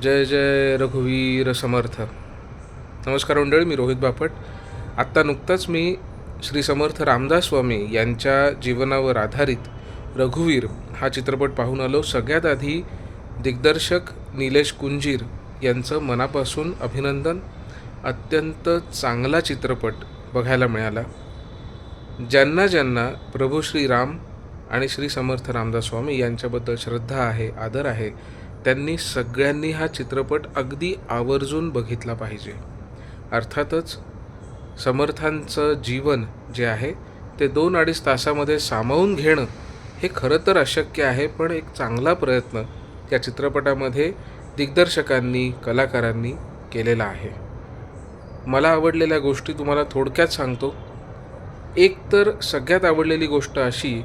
जय जय रघुवीर समर्थ. नमस्कार मंडळी मी रोहित बापट. आत्ता नुकताच मी श्री समर्थ रामदास स्वामी यांच्या जीवनावर आधारित रघुवीर हा चित्रपट पाहून आलो. सगळ्यात आधी दिग्दर्शक निलेश कुंजीर यांचं मनापासून अभिनंदन. अत्यंत चांगला चित्रपट बघायला मिळाला. ज्यांना ज्यांना प्रभू श्रीराम आणि श्री समर्थ रामदास स्वामी यांच्याबद्दल श्रद्धा आहे आदर आहे त्यांनी सगळ्यांनी हा चित्रपट अगदी आवर्जून बघितला पाहिजे. अर्थातच समर्थांचं जीवन जे आहे ते दोन अडीच तासामध्ये सामावून घेणं हे खरं तर अशक्य आहे पण एक चांगला प्रयत्न त्या चित्रपटामध्ये दिग्दर्शकांनी कलाकारांनी केलेला आहे. मला आवडलेल्या गोष्टी तुम्हाला थोडक्यात सांगतो. एक तर सगळ्यात आवडलेली गोष्ट अशी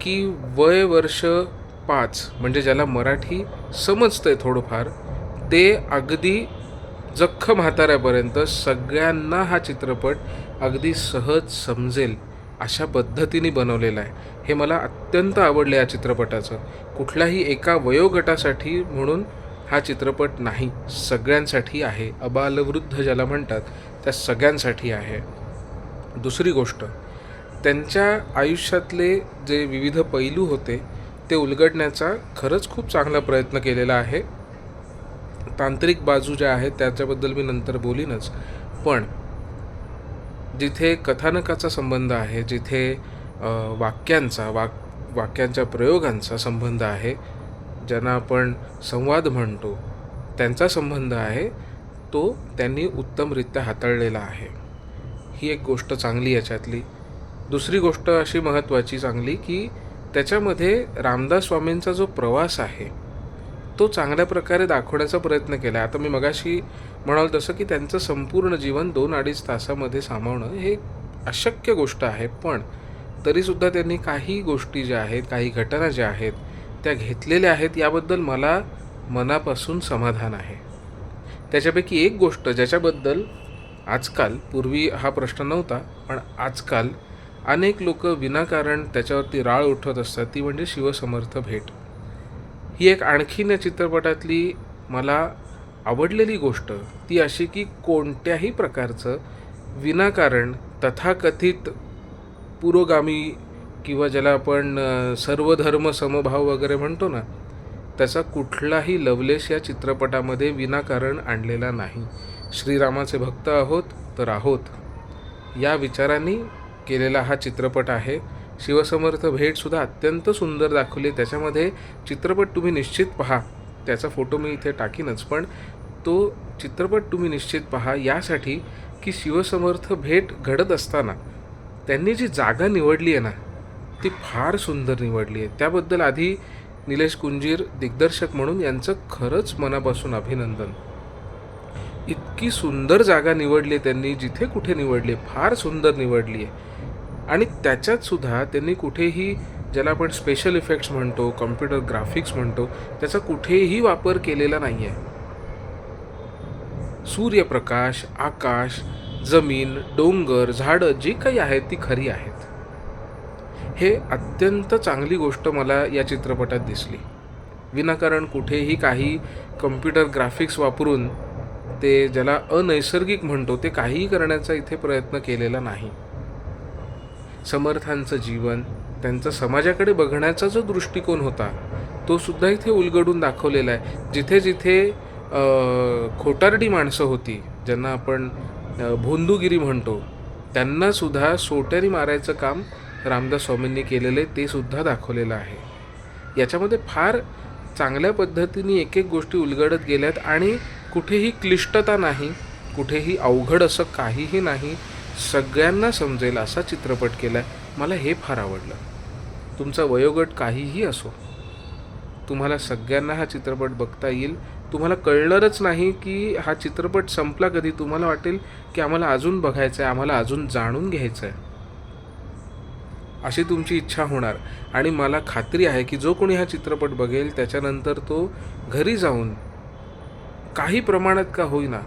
की वय वर्ष पाच म्हणजे ज्याला मराठी समजतं आहे थोडंफार ते अगदी जख्ख म्हाताऱ्यापर्यंत सगळ्यांना हा चित्रपट अगदी सहज समजेल अशा पद्धतीने बनवलेला आहे. हे मला अत्यंत आवडलं या चित्रपटाचं. कुठल्याही एका वयोगटासाठी म्हणून हा चित्रपट नाही सगळ्यांसाठी आहे. अबालवृद्ध ज्याला म्हणतात त्या सगळ्यांसाठी आहे. दुसरी गोष्ट त्यांच्या आयुष्यातले जे विविध पैलू होते ते उलगडण्याचा खरंच खूप चांगला प्रयत्न केलेला आहे. तांत्रिक बाजू ज्या आहेत त्याच्याबद्दल मी नंतर बोलीनच. पण जिथे कथानकाचा संबंध आहे जिथे वाक्यांचा वाक वाक्यांच्या प्रयोगांचा संबंध आहे ज्यांना आपण संवाद म्हणतो त्यांचा संबंध आहे तो त्यांनी उत्तमरित्या हाताळलेला आहे. ही एक गोष्ट चांगली याच्यातली. दुसरी गोष्ट अशी महत्त्वाची चांगली की त्याच्यामध्ये रामदास स्वामींचा जो प्रवास आहे तो चांगल्या प्रकारे दाखवण्याचा प्रयत्न केला. आता मी मगाशी म्हणाल तसं की त्यांचं संपूर्ण जीवन दोन अडीच तासामध्ये सामावणं हे अशक्य गोष्ट आहे. पण तरीसुद्धा त्यांनी काही गोष्टी ज्या आहेत काही घटना ज्या आहेत त्या घेतलेल्या आहेत याबद्दल मला मनापासून समाधान आहे. त्याच्यापैकी एक गोष्ट ज्याच्याबद्दल आजकाल पूर्वी हा प्रश्न नव्हता पण आजकाल अनेक लोक विनाकारण त्याच्यावरती राळ उठवत असतात. ती म्हणजे शिवसमर्थ भेट. ही एक आणखीन या चित्रपटातली मला आवडलेली गोष्ट ती अशी की कोणत्याही प्रकारचं विनाकारण तथाकथित पुरोगामी किंवा ज्याला आपण सर्वधर्म समभाव वगैरे म्हणतो ना त्याचा कुठलाही लवलेश या चित्रपटामध्ये विनाकारण आणलेला नाही. श्रीरामाचे भक्त आहोत तर आहोत. या विचारांनी केलेला हा चित्रपट आहे. शिवसमर्थ भेटसुद्धा अत्यंत सुंदर दाखवली. त्याच्यामध्ये चित्रपट तुम्ही निश्चित पहा. त्याचा फोटो मी इथे टाकीनच पण तो चित्रपट तुम्ही निश्चित पहा यासाठी की शिवसमर्थ भेट घडत असताना त्यांनी जी जागा निवडली आहे ना ती फार सुंदर निवडली आहे. त्याबद्दल आधी निलेश कुंजीर दिग्दर्शक म्हणून यांचं खरंच मनापासून अभिनंदन. इतकी सुंदर जागा निवडली आहे त्यांनी जिथे कुठे निवडली आहे, फार सुंदर निवडली आहे. आणि त्याच्यातसुद्धा त्यांनी कुठेही ज्याला आपण स्पेशल इफेक्ट्स म्हणतो कॉम्प्युटर ग्राफिक्स म्हणतो त्याचा कुठेही वापर केलेला नाही आहे सूर्यप्रकाश आकाश जमीन डोंगर झाडं जी काही आहेत ती खरी आहेत. हे अत्यंत चांगली गोष्ट मला या चित्रपटात दिसली. विनाकारण कुठेही काही कम्प्युटर ग्राफिक्स वापरून ते ज्याला अनैसर्गिक म्हणतो ते काहीही करण्याचा इथे प्रयत्न केलेला नाही. समर्थांचं जीवन त्यांचा समाजाकडे बघण्याचा जो दृष्टिकोन होता तो सुद्धा इथे उलगडून दाखवलेला आहे. जिथे जिथे खोटारडी माणसं होती ज्यांना आपण भोंदूगिरी म्हणतो त्यांनासुद्धा सोट्याने मारायचं काम रामदास स्वामींनी केलेलं आहे ते सुद्धा दाखवलेलं आहे. याच्यामध्ये फार चांगल्या पद्धतीने एक एक गोष्टी उलगडत गेल्यात आणि कुठेही क्लिष्टता नाही कुठेही अवघड असं काहीही नाही सगळ्यांना समजेल असा चित्रपट केला मला हे फार आवडलं. तुमचा वयोगट काहीही असो तुम्हाला सगळ्यांना हा चित्रपट बघता येईल. तुम्हाला कळणारच नाही की हा चित्रपट संपला कधी. तुम्हाला वाटेल की आम्हाला अजून बघायचं आहे आम्हाला अजून जाणून घ्यायचं आहे अशी तुमची इच्छा होणार. आणि मला खात्री आहे की जो कोणी हा चित्रपट बघेल त्याच्यानंतर तो घरी जाऊन काही प्रमाणात का होईना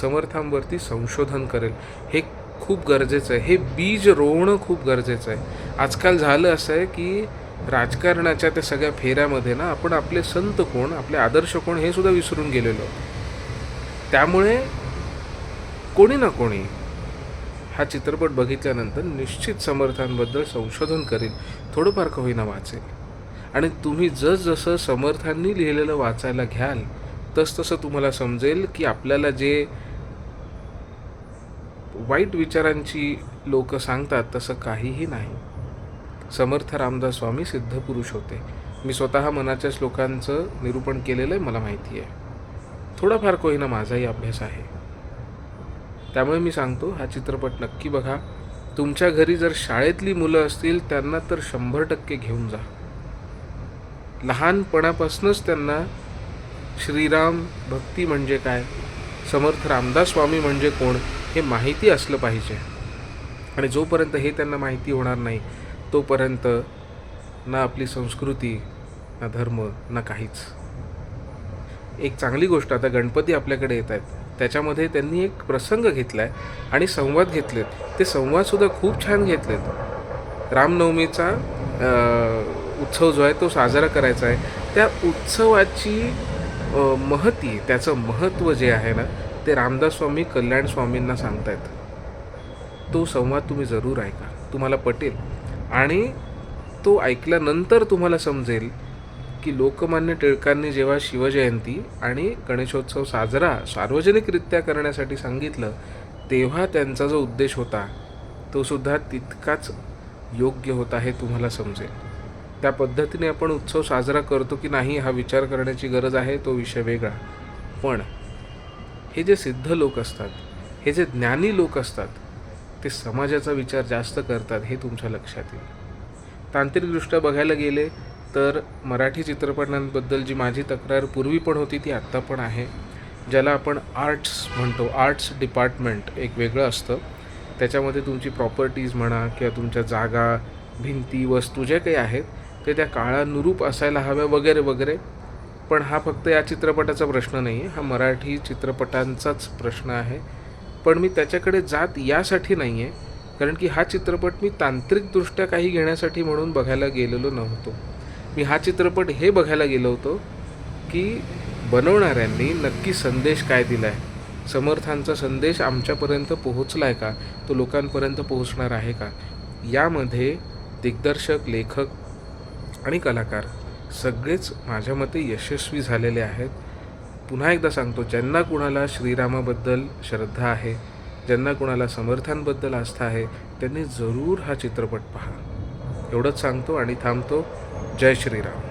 समर्थांवरती संशोधन करेल. हे खूप गरजेचं आहे. हे बीज रोवणं खूप गरजेचं आहे. आजकाल झालं असं आहे की राजकारणाच्या त्या सगळ्या फेऱ्यामध्ये ना आपण आपले संत कोण आपले आदर्श कोण हे सुद्धा विसरून गेलेलो त्यामुळे कोणी ना कोणी हा चित्रपट बघितल्यानंतर निश्चित समर्थांबद्दल संशोधन करेल. थोडंफार का होईना वाचेल. आणि तुम्ही जसजसं समर्थांनी लिहिलेलं वाचायला घ्याल तसतसं तुम्हाला समजेल की आपल्याला जे वाईट विचारांची लोक सांगतात तसं काहीही नाही. समर्थ रामदास स्वामी सिद्ध पुरुष होते. मी स्वतः मनाच्या श्लोकांचं निरूपण केलेलं आहे मला माहिती आहे. थोडाफार का माझाही अभ्यास आहे. त्यामुळे मी सांगतो हा चित्रपट नक्की बघा. तुमच्या घरी जर शाळेतली मुलं असतील त्यांना तर शंभर टक्के घेऊन जा. लहानपणापासूनच त्यांना श्रीराम भक्ती म्हणजे काय? समर्थ रामदास स्वामी म्हणजे कोण? हे माहिती असलं पाहिजे. आणि जोपर्यंत हे त्यांना माहिती होणार नाही तोपर्यंत ना आपली संस्कृती ना धर्म ना काहीच. एक चांगली गोष्ट आता गणपती आपल्याकडे येत आहेत. त्याच्यामध्ये त्यांनी एक प्रसंग घेतला आहे आणि संवाद घेतलेत. ते संवादसुद्धा खूप छान घेतलेत. रामनवमीचा उत्सव जो आहे तो साजरा करायचा आहे. त्या उत्सवाची महती त्याचं महत्त्व जे आहे ना ते रामदास स्वामी कल्याण स्वामींना सांगतायत. तो संवाद तुम्ही जरूर ऐका. तुम्हाला पटेल. आणि तो ऐकल्यानंतर तुम्हाला समजेल की लोकमान्य टिळकांनी जेव्हा शिवजयंती आणि गणेशोत्सव साजरा सार्वजनिकरित्या करण्यासाठी सांगितलं तेव्हा त्यांचा जो उद्देश होता तो सुद्धा तितकाच योग्य होता हे तुम्हाला समजेल. त्या पद्धतीने आपण उत्सव साजरा करतो की नाही हा विचार करण्याची गरज आहे तो विषय वेगळा. पण हे जे सिद्ध लोक असतात हे जे ज्ञानी लोक असतात ते समाजाचा विचार जास्त करतात हे तुमच्या लक्षात येईल. तांत्रिकदृष्ट्या बघायला गेले तर मराठी चित्रपटांबद्दल जी माझी तक्रार पूर्वी पण होती ती आत्ता पण आहे ज्याला आपण आर्ट्स म्हणतो. आर्ट्स डिपार्टमेंट एक वेगळं असतं. त्याच्यामध्ये तुमची प्रॉपर्टीज म्हणा किंवा तुमच्या जागा भिंती वस्तू जे काही आहेत ते त्या काळानुरूप असायला हव्या वगैरे वगैरे. पण हा फक्त या चित्रपटाचा प्रश्न नाही आहे हा मराठी चित्रपटांचाच प्रश्न आहे. पण मी त्याच्याकडे जात यासाठी नाही आहे कारण की हा चित्रपट मी तांत्रिकदृष्ट्या काही घेण्यासाठी म्हणून बघायला गेलेलो नव्हतो. मी हा चित्रपट हे बघायला गेलो होतो की बनवणाऱ्यांनी नक्की संदेश काय दिला आहे समर्थांचा संदेश आमच्यापर्यंत पोहोचला आहे का? तो लोकांपर्यंत पोहोचणार आहे का? यामध्ये दिग्दर्शक लेखक आणि कलाकार सगळेच माझ्या मते यशस्वी झालेले आहेत. पुन्हा एकदा सांगतो ज्यांना कुणाला श्रीरामाबद्दल श्रद्धा आहे ज्यांना कुणाला समर्थांबद्दल आस्था आहे त्यांनी जरूर हा चित्रपट पहा. एवढंच सांगतो आणि थांबतो. जय श्रीराम.